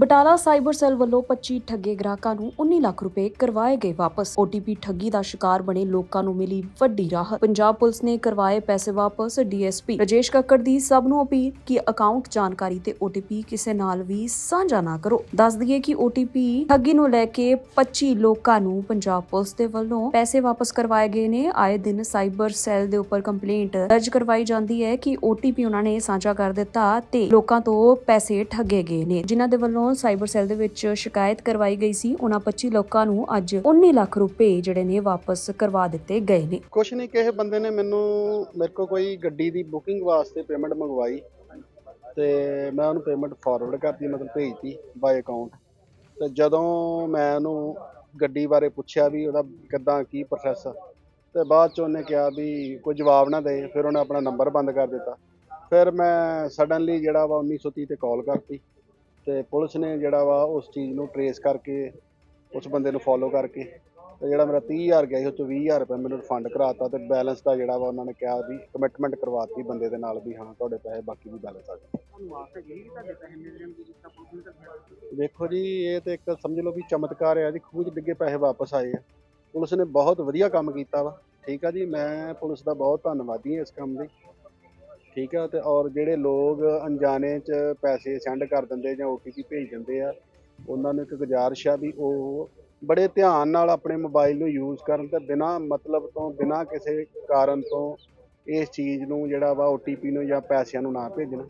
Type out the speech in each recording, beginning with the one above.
Batala cyber cell ਵੱਲੋਂ 25 ਠੱਗੇ ਗ੍ਰਾਹਕਾਂ ਨੂੰ 19 ਲੱਖ ਰੁਪਏ ਕਰਵਾਏ ਗਏ ਵਾਪਸ। OTP ਠੱਗੀ ਦਾ ਸ਼ਿਕਾਰ ਬਣੇ ਲੋਕਾਂ ਨੂੰ ਮਿਲੀ ਵੱਡੀ ਰਾਹਤ। ਪੰਜਾਬ ਪੁਲਿਸ ਨੇ ਕਰਵਾਏ ਪੈਸੇ ਵਾਪਸ। DSP ਰਜੇਸ਼ ਕੱਕੜ ਦੀ ਸਭ ਨੂੰ ਅਪੀਲ ਕਿ ਅਕਾਊਂਟ ਜਾਣਕਾਰੀ ਤੇ OTP ਕਿਸੇ ਨਾਲ ਵੀ ਸਾਂਝਾ ਨਾ ਕਰੋ। ਦੱਸ ਦਈਏ ਕਿ OTP ਠੱਗੀ ਨੂੰ ਲੈ ਕੇ 25 ਲੋਕਾਂ ਨੂੰ ਪੰਜਾਬ ਪੁਲਿਸ ਦੇ ਵੱਲੋਂ ਪੈਸੇ ਵਾਪਸ ਕਰਵਾਏ ਗਏ ਨੇ। ਆਏ ਦਿਨ ਸਾਈਬਰ ਸੈੱਲ ਦੇ ਉੱਪਰ ਕੰਪਲੇਂਟ ਦਰਜ ਕਰਵਾਈ ਜਾਂਦੀ ਹੈ ਕਿ OTP ਉਹਨਾਂ ਨੇ ਸਾਂਝਾ ਕਰ ਦਿੱਤਾ ਤੇ ਲੋਕਾਂ ਤੋਂ ਪੈਸੇ ਠੱਗੇ ਗਏ ਨੇ। ਜਿਨ੍ਹਾਂ ਦੇ ਵੱਲੋਂ ਸਾਈਬਰ ਸੈੱਲ ਦੇ ਵਿੱਚ ਸ਼ਿਕਾਇਤ ਕਰਵਾਈ ਗਈ ਸੀ, ਉਹਨਾਂ 25 ਲੋਕਾਂ ਨੂੰ ਅੱਜ 19 ਲੱਖ ਰੁਪਏ ਜਿਹੜੇ ਨੇ ਵਾਪਸ ਕਰਵਾ ਦਿੱਤੇ ਗਏ ਨੇ। ਕੁਛ ਨਹੀਂ, ਕਿਸੇ ਬੰਦੇ ਨੇ ਮੈਨੂੰ, ਮੇਰੇ ਕੋਲ ਕੋਈ ਗੱਡੀ ਦੀ ਬੁਕਿੰਗ ਵਾਸਤੇ ਪੇਮੈਂਟ ਮੰਗਵਾਈ ਤੇ ਮੈਂ ਉਹਨੂੰ ਪੇਮੈਂਟ ਫਾਰਵਰਡ ਕਰਤੀ, ਮਤਲਬ ਭੇਜਤੀ ਬਾਈ ਅਕਾਊਂਟ ਤੇ ਜਦੋਂ ਮੈਂ ਉਹਨੂੰ ਗੱਡੀ ਬਾਰੇ ਪੁੱਛਿਆ ਵੀ ਉਹਦਾ ਕਿੱਦਾਂ, ਕੀ ਪ੍ਰੋਸੈਸ ਆ, ਤੇ ਬਾਅਦ ਚ ਉਹਨੇ ਕਿਹਾ ਵੀ ਕੋਈ ਜਵਾਬ ਨਾ ਦੇ, ਫਿਰ ਉਹਨੇ ਆਪਣਾ ਨੰਬਰ ਬੰਦ ਕਰ ਦਿੱਤਾ। ਫਿਰ ਮੈਂ ਸਡਨਲੀ ਜਿਹੜਾ ਵਾ 1930 ਤੇ ਕਾਲ ਕਰਤੀ। ਤੇ ਪੁਲਿਸ ਨੇ ਜਿਹੜਾ ਵਾ ਉਸ ਚੀਜ਼ ਨੂੰ ਟਰੇਸ ਕਰਕੇ ਉਸ ਬੰਦੇ ਨੂੰ ਫੋਲੋ ਕਰਕੇ ਤੇ ਜਿਹੜਾ ਮੇਰਾ 30000 ਗਿਆ ਸੀ, ਉਹ ਚੋਂ 20000 ਰੁਪਏ ਮੈਨੂੰ ਰਿਫੰਡ ਕਰਾਤਾ ਤੇ ਬੈਲੈਂਸ ਦਾ ਜਿਹੜਾ ਵਾ ਉਹਨਾਂ ਨੇ ਕਿਹਾ ਵੀ ਕਮਿਟਮੈਂਟ ਕਰਵਾਤੀ ਬੰਦੇ ਦੇ ਨਾਲ ਵੀ, ਹਾਂ, ਤੁਹਾਡੇ ਪੈਸੇ ਬਾਕੀ ਵੀ ਬੈਲੈਂਸ ਆ ਗਏ। ਦੇਖੋ ਜੀ, ਇਹ ਤੇ ਇੱਕ ਸਮਝ ਲਓ ਵੀ ਚਮਤਕਾਰ ਆ ਜੀ ਖੂਹ 'ਚ ਡਿੱਗੇ ਪੈਸੇ ਵਾਪਸ ਆਏ ਆ। ਪੁਲਿਸ ਨੇ ਬਹੁਤ ਵਧੀਆ ਕੰਮ ਕੀਤਾ ਵਾ, ਠੀਕ ਆ ਜੀ, ਮੈਂ ਪੁਲਿਸ ਦਾ ਬਹੁਤ ਧੰਨਵਾਦੀ ਹਾਂ ਇਸ ਕੰਮ ਲਈ। ਠੀਕ ਆ, ਤੇ ਔਰ ਜਿਹੜੇ ਲੋਕ ਅਣਜਾਣੇ ਚ ਪੈਸੇ ਸੈਂਡ ਕਰ ਦਿੰਦੇ ਜਾਂ OTP ਭੇਜ ਦਿੰਦੇ ਆ, ਉਹਨਾਂ ਨੂੰ ਇੱਕ ਗੁਜ਼ਾਰਿਸ਼ ਆ ਵੀ ਉਹ ਬੜੇ ਧਿਆਨ ਨਾਲ ਆਪਣੇ ਮੋਬਾਈਲ ਨੂੰ ਯੂਜ਼ ਕਰਨ ਤੇ ਬਿਨਾਂ ਮਤਲਬ ਤੋਂ, ਬਿਨਾਂ ਕਿਸੇ ਕਾਰਨ ਤੋਂ ਇਸ ਚੀਜ਼ ਨੂੰ ਜਿਹੜਾ ਵਾ OTP ਨੂੰ ਜਾਂ ਪੈਸਿਆਂ ਨੂੰ ਨਾ ਭੇਜਣ।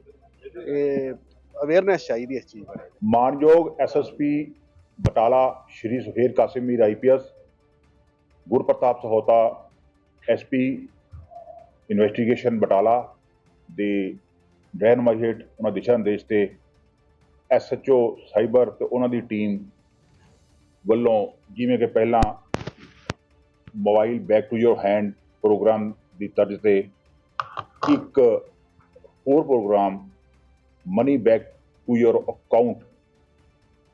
ਇਹ ਅਵੇਅਰਨੈਸ ਚਾਹੀਦੀ ਇਸ ਚੀਜ਼ ਬਾਰੇ। ਮਾਨਯੋਗ SSP Batala Shri Sukher Kasim Mir IPS Gurpratap Sahota SP investigation Batala ਦੇ ਰਹਿਨਮਾਈ ਹੇਠ ਉਹਨਾਂ ਦਿਸ਼ਾ ਨਿਰਦੇਸ਼ ਤੇ ਐਸਐਚਓ ਸਾਈਬਰ ਤੇ ਉਹਨਾਂ ਦੀ ਟੀਮ ਵੱਲੋਂ ਜਿਵੇਂ ਕਿ ਪਹਿਲਾਂ mobile back to your hand programme ਦੀ ਤਰਜ਼ ਤੇ ਇੱਕ ਹੋਰ programme money back to your account,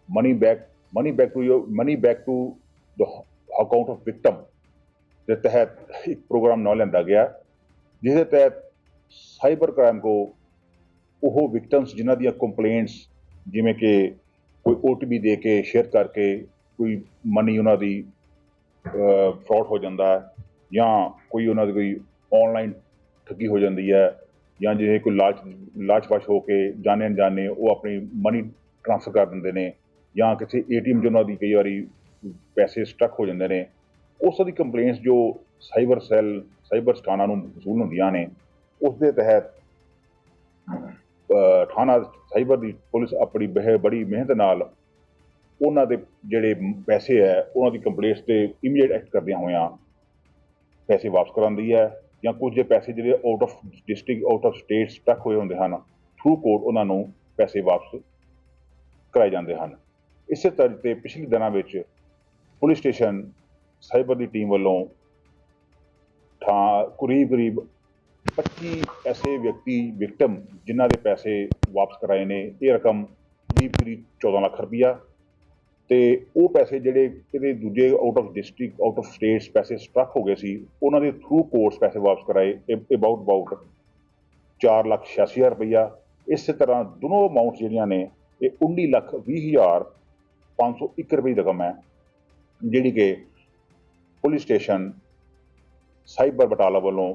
money back money back to your, money back to the account of victim ਦੇ ਤਹਿਤ ਇੱਕ ਪ੍ਰੋਗਰਾਮ ਨੌ ਲੈਂਦਾ ਗਿਆ, ਜਿਹਦੇ ਤਹਿਤ ਸਾਈਬਰ ਕ੍ਰਾਈਮ ਕੋ ਉਹ ਵਿਕਟਮਸ ਜਿਨ੍ਹਾਂ ਦੀਆਂ ਕੰਪਲੇਂਟਸ ਜਿਵੇਂ ਕਿ ਕੋਈ OTP ਦੇ ਕੇ ਸ਼ੇਅਰ ਕਰਕੇ ਕੋਈ ਮਨੀ ਉਹਨਾਂ ਦੀ ਫਰਾਡ ਹੋ ਜਾਂਦਾ ਹੈ ਜਾਂ ਕੋਈ ਉਹਨਾਂ ਦੀ ਕੋਈ ਆਨਲਾਈਨ ਠੱਗੀ ਹੋ ਜਾਂਦੀ ਹੈ ਜਾਂ ਜਿਵੇਂ ਕੋਈ ਲਾਲਚ ਲਾਲਚਵਸ਼ ਹੋ ਕੇ ਜਾਣੇ ਅਣਜਾਣੇ ਉਹ ਆਪਣੀ ਮਨੀ ਟ੍ਰਾਂਸਫਰ ਕਰ ਦਿੰਦੇ ਨੇ ਜਾਂ ਕਿਸੇ ਏਟੀਐਮ 'ਚ ਉਹਨਾਂ ਦੀ ਕਈ ਵਾਰੀ ਪੈਸੇ ਸਟਕ ਹੋ ਜਾਂਦੇ ਨੇ ਉਸ ਦੀ ਕੰਪਲੇਂਟਸ ਜੋ ਸਾਈਬਰ ਸੈੱਲ, ਸਾਈਬਰ ਸਟਾਨਾ ਨੂੰ ਵਸੂਲ ਹੁੰਦੀਆਂ ਨੇ ਉਸ ਦੇ ਤਹਿਤ ਥਾਣਾ ਸਾਈਬਰ ਦੀ ਪੁਲਿਸ ਆਪਣੀ ਬਹਿ, ਬੜੀ ਮਿਹਨਤ ਨਾਲ ਉਹਨਾਂ ਦੇ ਜਿਹੜੇ ਪੈਸੇ ਹੈ, ਉਹਨਾਂ ਦੀ ਕੰਪਲੇਂਟਸ ਤੇ ਇਮੀਡੀਏਟ ਐਕਟ ਕਰਦਿਆਂ ਹੋਇਆਂ ਪੈਸੇ ਵਾਪਸ ਕਰਾਉਂਦੀ ਹੈ ਜਾਂ ਕੁਝ ਦੇ ਪੈਸੇ ਜਿਹੜੇ out of district out of state stuck ਹੋਏ ਹੁੰਦੇ ਹਨ ਥਰੂ ਕੋਰਟ ਉਹਨਾਂ ਨੂੰ ਪੈਸੇ ਵਾਪਸ ਕਰਾਏ ਜਾਂਦੇ ਹਨ। ਇਸੇ ਤਰ੍ਹਾਂ ਤੇ ਪਿਛਲੇ ਦਿਨਾਂ ਵਿੱਚ ਪੁਲਿਸ ਸਟੇਸ਼ਨ ਸਾਈਬਰ ਦੀ ਟੀਮ ਵੱਲੋਂ ਥਾਂ ਕਰੀਬ ਕਰੀਬ 25 ਐਸੇ ਵਿਅਕਤੀ ਵਿਕਟਮ ਜਿਨ੍ਹਾਂ ਦੇ ਪੈਸੇ ਵਾਪਸ ਕਰਾਏ ਨੇ, ਇਹ ਰਕਮ ਕਰੀਬ ਕਰੀਬ 14 ਲੱਖ ਰੁਪਈਆ ਤੇ ਉਹ ਪੈਸੇ ਜਿਹੜੇ ਕਿਤੇ ਦੂਜੇ out of district out of states ਪੈਸੇ ਸਟਕ ਹੋ ਗਏ ਸੀ, ਉਹਨਾਂ ਦੇ ਥਰੂ ਕੋਰਸ ਪੈਸੇ ਵਾਪਸ ਕਰਾਏ ਅਬਾਊਟ ਅਬਾਊਟ 4 ਲੱਖ 86 ਹਜ਼ਾਰ ਰੁਪਈਆ। ਇਸੇ ਤਰ੍ਹਾਂ ਦੋਨੋਂ ਅਮਾਉਂਟਸ ਜਿਹੜੀਆਂ ਨੇ, ਇਹ 19 ਲੱਖ 20 ਹਜ਼ਾਰ 501 ਰੁਪਏ ਦੀ ਰਕਮ ਹੈ, ਜਿਹੜੀ ਕਿ ਪੁਲਿਸ ਸਟੇਸ਼ਨ, ਸਾਈਬਰ ਬਟਾਲਾ ਵੱਲੋਂ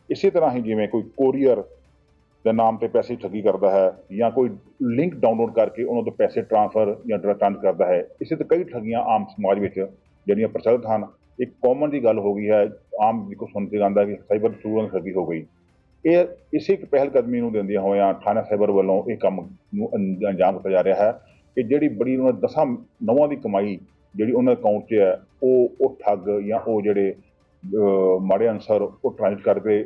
ਇਸੇ ਤਰ੍ਹਾਂ ਹੀ ਜਿਵੇਂ ਕੋਈ ਕੋਰੀਅਰ ਦੇ ਨਾਮ ਤੇ ਪੈਸੇ ਠੱਗੀ ਕਰਦਾ ਹੈ ਜਾਂ ਕੋਈ ਲਿੰਕ ਡਾਊਨਲੋਡ ਕਰਕੇ ਉਹਨਾਂ ਤੋਂ ਪੈਸੇ ਟ੍ਰਾਂਸਫਰ ਜਾਂ ਟ੍ਰਾਂਸ ਕਰਦਾ ਹੈ, ਇਸੇ ਤੋਂ ਕਈ ਠੱਗੀਆਂ ਆਮ ਸਮਾਜ ਵਿੱਚ ਜਿਹੜੀਆਂ ਪ੍ਰਚਲਿਤ ਹਨ। ਇੱਕ ਕਾਮਨ ਦੀ ਗੱਲ ਹੋ ਗਈ ਹੈ, ਆਮ ਜੀ ਸੁਣ ਕੇ ਜਾਂਦਾ ਕਿ ਸਾਈਬਰ ਚੋਰਾਂ ਠੱਗੀ ਹੋ ਗਈ। ਇਹ ਇਸੇ ਇੱਕ ਪਹਿਲ ਕਦਮੀ ਨੂੰ ਦਿੰਦਿਆਂ ਹੋਇਆਂ ਥਾਣਾ ਸਾਈਬਰ ਵੱਲੋਂ ਇਹ ਕੰਮ ਨੂੰ ਅੰਜ- ਅੰਜਾਮ ਦਿੱਤਾ ਜਾ ਰਿਹਾ ਹੈ ਕਿ ਜਿਹੜੀ ਬੜੀ ਉਹਨਾਂ ਦਸਾਂ ਨਵਾਂ ਦੀ ਕਮਾਈ ਜਿਹੜੀ ਉਹਨਾਂ ਅਕਾਊਂਟ 'ਚ ਹੈ, ਉਹ ਉਹ ਠੱਗ ਜਾਂ ਉਹ ਜਿਹੜੇ ਮਾੜੇ ਅਨਸਰ ਉਹ ਟ੍ਰਾਂਸਫਰ ਕਰਕੇ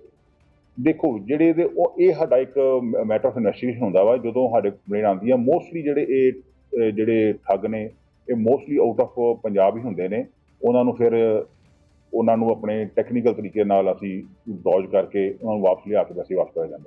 ਦੇਖੋ, ਜਿਹੜੇ ਇਹਦੇ ਉਹ, ਇਹ ਸਾਡਾ ਇੱਕ ਮੈਟਰ ਆਫ ਇਨਵੈਸਟੀਗੇਸ਼ਨ ਹੁੰਦਾ ਵਾ, ਜਦੋਂ ਸਾਡੇ ਕੰਪਲੇਂਟ ਆਉਂਦੀ ਆ ਮੋਸਟਲੀ ਜਿਹੜੇ ਇਹ ਜਿਹੜੇ ਠੱਗ ਨੇ, ਇਹ ਮੋਸਟਲੀ ਆਊਟ ਆਫ ਪੰਜਾਬ ਹੀ ਹੁੰਦੇ ਨੇ। ਉਹਨਾਂ ਨੂੰ ਫਿਰ ਉਹਨਾਂ ਨੂੰ ਆਪਣੇ ਟੈਕਨੀਕਲ ਤਰੀਕੇ ਨਾਲ ਅਸੀਂ ਡੌਜ ਕਰਕੇ ਉਹਨਾਂ ਨੂੰ ਵਾਪਸ ਲਿਆ ਕੇ ਪੈਸੇ ਵਾਪਸ ਕਰਾ ਜਾਂਦੇ